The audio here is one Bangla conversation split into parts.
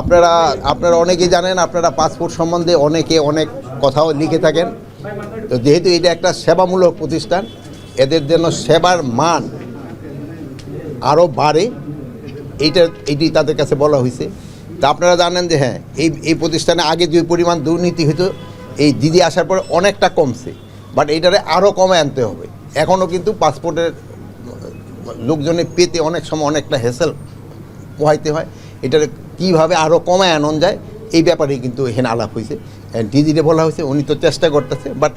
আপনারা আপনারা অনেকে জানেন, আপনারা পাসপোর্ট সম্বন্ধে অনেকে অনেক কথাও লিখে থাকেন। তো যেহেতু এটা একটা সেবামূলক প্রতিষ্ঠান, এদের জন্য সেবার মান আরও বাড়ে। এইটা, এইটি তাদের কাছে বলা হয়েছে। তা আপনারা জানেন যে হ্যাঁ এই এই প্রতিষ্ঠানে আগে যে পরিমাণ দুর্নীতি হতো এই দিদি আসার পরে অনেকটা কমছে। বাট এইটারে আরও কমে আনতে হবে। এখনও কিন্তু পাসপোর্টের লোকজনে পেতে অনেক সময় অনেকটা হেসেল পোহাইতে হয়। এটার কীভাবে আরও কমায় আনন যায় এই ব্যাপারে কিন্তু এখানে আলাপ হয়েছে ডিজিটে বলা হয়েছে উনি তো চেষ্টা করতেছে বাট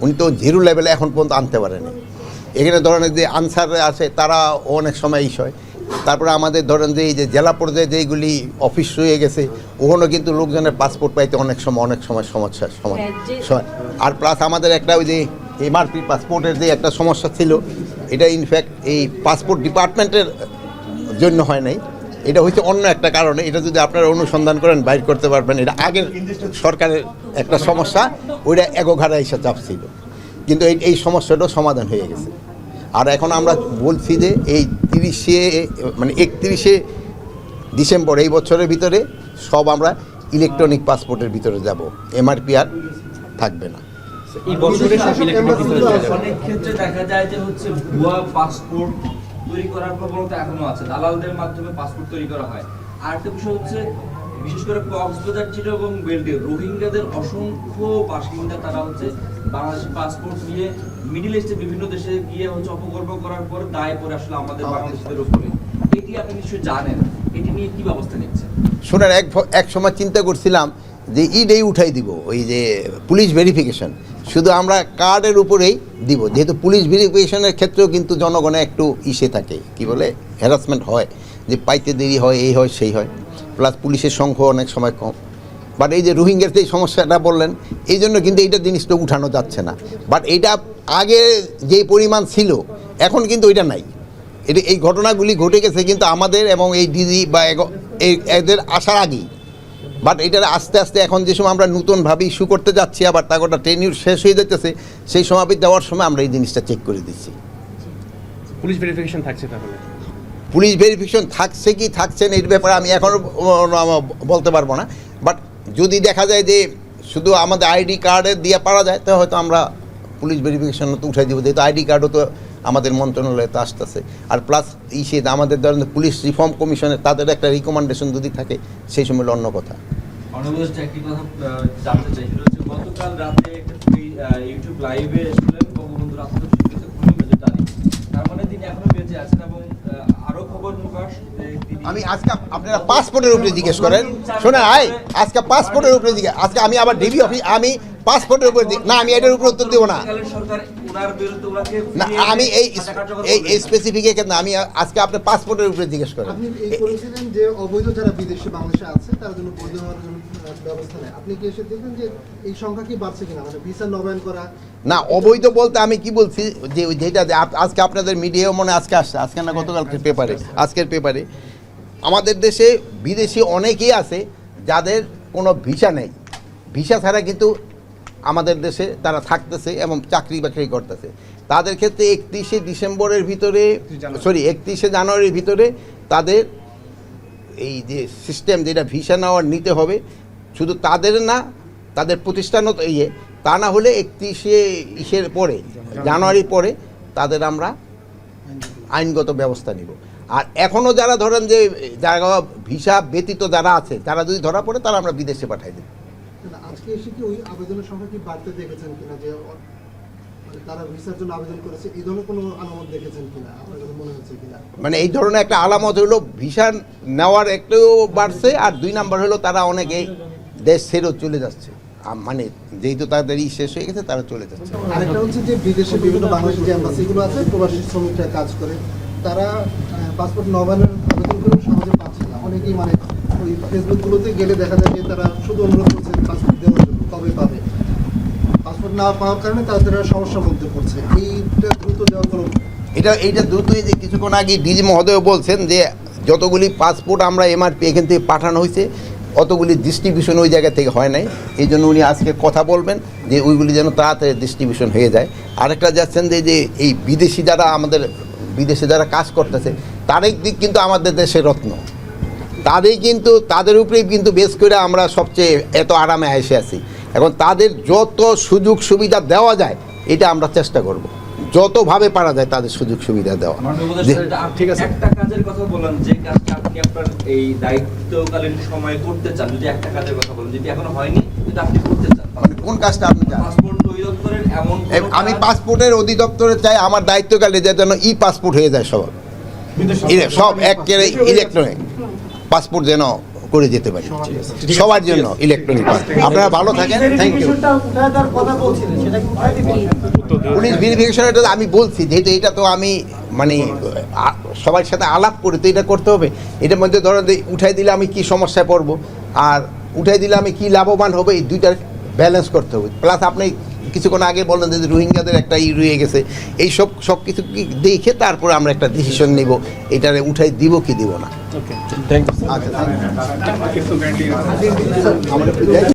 উনি তো জিরো লেভেলে এখন পর্যন্ত আনতে পারেনি এখানে ধরেন যে আনসার আছে তারা অনেক সময় ইস হয়। তারপরে আমাদের ধরেন যে এই যে জেলা পর্যায়ে যেগুলি অফিস হয়ে গেছে ওখানেও কিন্তু লোকজনের পাসপোর্ট পাইতে অনেক সময় অনেক সময় সমস্যা সময় হ্যাঁ, সময়। আর প্লাস আমাদের একটা ওই যে এমআরপি পাসপোর্টের যে একটা সমস্যা ছিল এটা ইনফ্যাক্ট এই পাসপোর্ট ডিপার্টমেন্টের জন্য হয় নাই। এটা হচ্ছে অন্য একটা কারণে এটা যদি আপনারা অনুসন্ধান করেন বাইর করতে পারবেন এটা আগের সরকারের একটা সমস্যা ওইটা এগোঘাড়া এসে চাপ ছিল কিন্তু এই এই সমস্যাটাও সমাধান হয়ে গেছে। আর এখন আমরা বলছি যে এই তিরিশে মানে একত্রিশে ডিসেম্বর এই বছরের ভিতরে সব আমরা ইলেকট্রনিক পাসপোর্টের ভিতরে যাব। এমআরপি আর থাকবে না। এই বছরে সব ইলেকট্রনিক অনেক ক্ষেত্রে দেখা যায় যে হচ্ছে ভুয়া পাসপোর্ট তৈরি করার প্রবণতা এখনও আছে। দালালদের মাধ্যমে পাসপোর্ট তৈরি করা হয়। আর একটা বিষয় হচ্ছে, বিশেষ করে কক্সবাজার, চিটাগং বেল্টে রোহিঙ্গাদের অসংখ্য বাসিন্দা তারা হচ্ছে বাংলাদেশি পাসপোর্ট নিয়ে মিডিল ইস্টে বিভিন্ন দেশে গিয়ে হচ্ছে অপকর্ম করার পর দায় পড়ে আসলে আমাদের বাংলাদেশিদের উপরে। এটি আপনি নিশ্চয়ই জানেন। এটি নিয়ে কি ব্যবস্থা নিচ্ছেন? শোনেন, এক এক সময় চিন্তা করছিলাম যে ইডেই উঠাই দিব, ওই যে পুলিশ ভেরিফিকেশন শুধু আমরা কার্ডের উপরেই দিব। যেহেতু পুলিশ ভেরিফিকেশনের ক্ষেত্রেও কিন্তু জনগণে একটু ইসে থাকে, কি বলে হ্যারাসমেন্ট হয়, যে পাইতে দেরি হয়, এই হয়, সেই হয়। প্লাস পুলিশের সংখ্যা অনেক সময় কম। বাট এই যে রোহিঙ্গার যে সমস্যাটা বললেন, এই জন্য কিন্তু এইটা জিনিসটা উঠানো যাচ্ছে না। বাট এইটা আগে যে পরিমাণ ছিল, এখন কিন্তু ওইটা নাই। এটা এই ঘটনাগুলি ঘটে গেছে কিন্তু আমাদের এবং এই ডিজি বা এই এদের আসার আগেই। বাট এটার আস্তে আস্তে এখন যে সময় আমরা নতুনভাবে ইস্যু করতে যাচ্ছি আবার তা গোটা টেনিউর শেষ হয়ে যেতেছে সেই সময় দেওয়ার সময় আমরা এই জিনিসটা চেক করে দিচ্ছি। পুলিশ ভেরিফিকেশন থাকছে তাহলে? পুলিশ ভেরিফিকেশন থাকছে কি থাকছে না এর ব্যাপারে আমি এখনও বলতে পারব না। বাট যদি দেখা যায় যে শুধু আমাদের আইডি কার্ডে দিয়ে পারা যায় তাহলে হয়তো আমরা পুলিশ ভেরিফিকেশন তো উঠাই দিব যেহেতু আইডি কার্ডও তো আমাদের মন্ত্রণালয়ে তো আসতেছে। আর প্লাস ইসে আমাদের ধরেন পুলিশ রিফর্ম কমিশনের তাদের একটা রিকমেন্ডেশন যদি থাকে সেই সময় অন্য কথা। একটি জানতে গতকাল রাতে একটা ইউটিউব লাইভে তার। মানে তিনি এখনও বেঁচে আছেন এবং আহ, আরও খবর প্রকাশ যে তিনি আমি আজকে আপ- আপনারা পাসপোর্টের উপরে জিজ্ঞেস করেন। শোনেন আয় আজকে পাসপোর্টের উপরে জিজ্ঞেস আজকে আমি আবার ডিবি অফিস আমি পাসপোর্টের উপরে না আমি এটার উপরে উত্তর দেবো না। না আমি এই এই। স্পেসিফিক না আমি আজকে আপনার পাসপোর্টের উপরে জিজ্ঞেস করেন। আপনি এই করেছিলেন যে অবৈধ যারা বিদেশে বাংলাদেশে আছে তার জন্য বৈধ হওয়ার জন্য ব্যবস্থা নেয়। আপনি কি এসে দেখবেন যে এই সংখ্যা কি বাড়ছে কিনা? মানে ভিসা নবায়ন করা না অবৈধ বলতে আমি কি বলছি? যে যেটা আজকে আপনাদের মিডিয়াও মনে আজকে আসছে। আজকে না গতকালকে পেপারে আজকের পেপারে আমাদের দেশে বিদেশি অনেকেই আছে যাদের কোনো ভিসা নেই। ভিসা ছাড়া কিন্তু আমাদের দেশে তারা থাকতেছে এবং চাকরি বাকরি করতেছে। তাদের ক্ষেত্রে একত্রিশে ডিসেম্বরের ভিতরে সরি একত্রিশে জানুয়ারির ভিতরে তাদের এই যে সিস্টেম যেটা ভিসা নেওয়ার নিতে হবে শুধু তাদের না তাদের প্রতিষ্ঠানও তো ইয়ে তা না হলে একত্রিশে ইসের পরে জানুয়ারি। পরে তাদের আমরা আইনগত ব্যবস্থা নিব। আর এখনও যারা ধরেন যে যারা ভিসা ব্যতীত যারা আছে তারা যদি ধরা পড়ে তারা আমরা বিদেশে পাঠাই দেব। আজকে এসে কি ওই আবেদনের সংখ্যা কি বাড়তে দেখেছেন কিনা যে মানে তারা ভিসার জন্য আবেদন করেছে এই ধরনের কোনো আলামত দেখেছেন কিনা? আপনার মনে হচ্ছে কিনা? মানে এই ধরনের একটা আলামত হলো ভিসা নেওয়ার একটু বাড়ছে আর দুই নাম্বার হলো তারা অনেকে দেশ ছেড়েও চলে যাচ্ছে। মানে যেহেতু তাদের ই শেষ হয়ে গেছে তারা চলে যাচ্ছে। আরেকটা হচ্ছে যে বিদেশে বিভিন্ন বাংলাদেশের যে এম্বাসিগুলো আছে প্রবাসী শ্রমিকরা কাজ করে তারা পাসপোর্ট নবায়নের আবেদন করে সহজে পাচ্ছে না। অনেকেই মানে ওই ফেসবুকগুলোতে গেলে দেখা যায় যে তারা শুধু অনুরোধ করছে পাসপোর্ট দেওয়ার জন্য কবে পাবে পাসপোর্ট না পাওয়ার কারণে তাদের সমস্যার মধ্যে পড়ছে। এইটা দ্রুত দেওয়ার কোনো এটা এইটা দ্রুতই যে কিছুক্ষণ আগে ডিজি মহোদয় বলছেন যে যতগুলি পাসপোর্ট আমরা এমআরপি এখান থেকে পাঠানো হয়েছে, অতগুলি ডিস্ট্রিবিউশন ওই জায়গা থেকে হয় নাই। এই জন্য উনি আজকে কথা বলবেন যে ওইগুলি যেন তাড়াতাড়ি ডিস্ট্রিবিউশন হয়ে যায়। আরেকটা যাচ্ছেন যে যে এই বিদেশি যারা আমাদের, বিদেশে যারা কাজ করতেছে তার দিক কিন্তু আমাদের দেশের রত্ন। তাদের কিন্তু, তাদের উপরেই কিন্তু বেশ করে আমরা সবচেয়ে এত আরামে এসে আছি। এখন তাদের যত সুযোগ সুবিধা দেওয়া যায় এটা আমরা চেষ্টা করব। যতভাবে পারা যায় তাদের সুযোগ সুবিধা দেওয়া। ঠিক আছে। একটা কাজের কথা বলেন যে কাজটা আপনি আপনার এই দায়িত্বকালীন সময়ে করতে চান যদি একটা কাজের কথা বলেন যদি এখনও হয়নি কিন্তু আপনি করতে চান কোন কাজটা আপনি জানেন পাসপোর্ট অধিদপ্তরের এমন কোনো এ- আমি পাসপোর্টের অধিদপ্তরে চাই আমার দায়িত্বকালে যে যেন ই পাসপোর্ট হয়ে যায় সবার। ইলে- সব এক ইলেকট্রনিক পাসপোর্ট যেন করে যেতে পারি। সবার জন্য ইলেকট্রনিক আপনারা ভালো থাকেন। থ্যাংক ইউ পুলিশ ভেরিফিকেশন এটা আমি বলছি, যেহেতু এটা তো আমি মানে সবার সাথে আলাপ করে তো এটা করতে হবে। এটার মধ্যে ধরো যে উঠাই দিলে আমি কি সমস্যায় পড়ব, আর উঠাই দিলে আমি কি লাভবান হবে, এই দুইটার ব্যালেন্স করতে হবে। প্লাস আপনি কিছুক্ষণ আগে বললেন যে রোহিঙ্গাদের একটা ই রয়ে গেছে। এই সব সব কিছু দেখে তারপর আমরা একটা ডিসিশন নিব, এটারে উঠাই দিব কি দিব না। ওকে থ্যাংক ইউ আচ্ছা thank you. আমার একটু দেখ।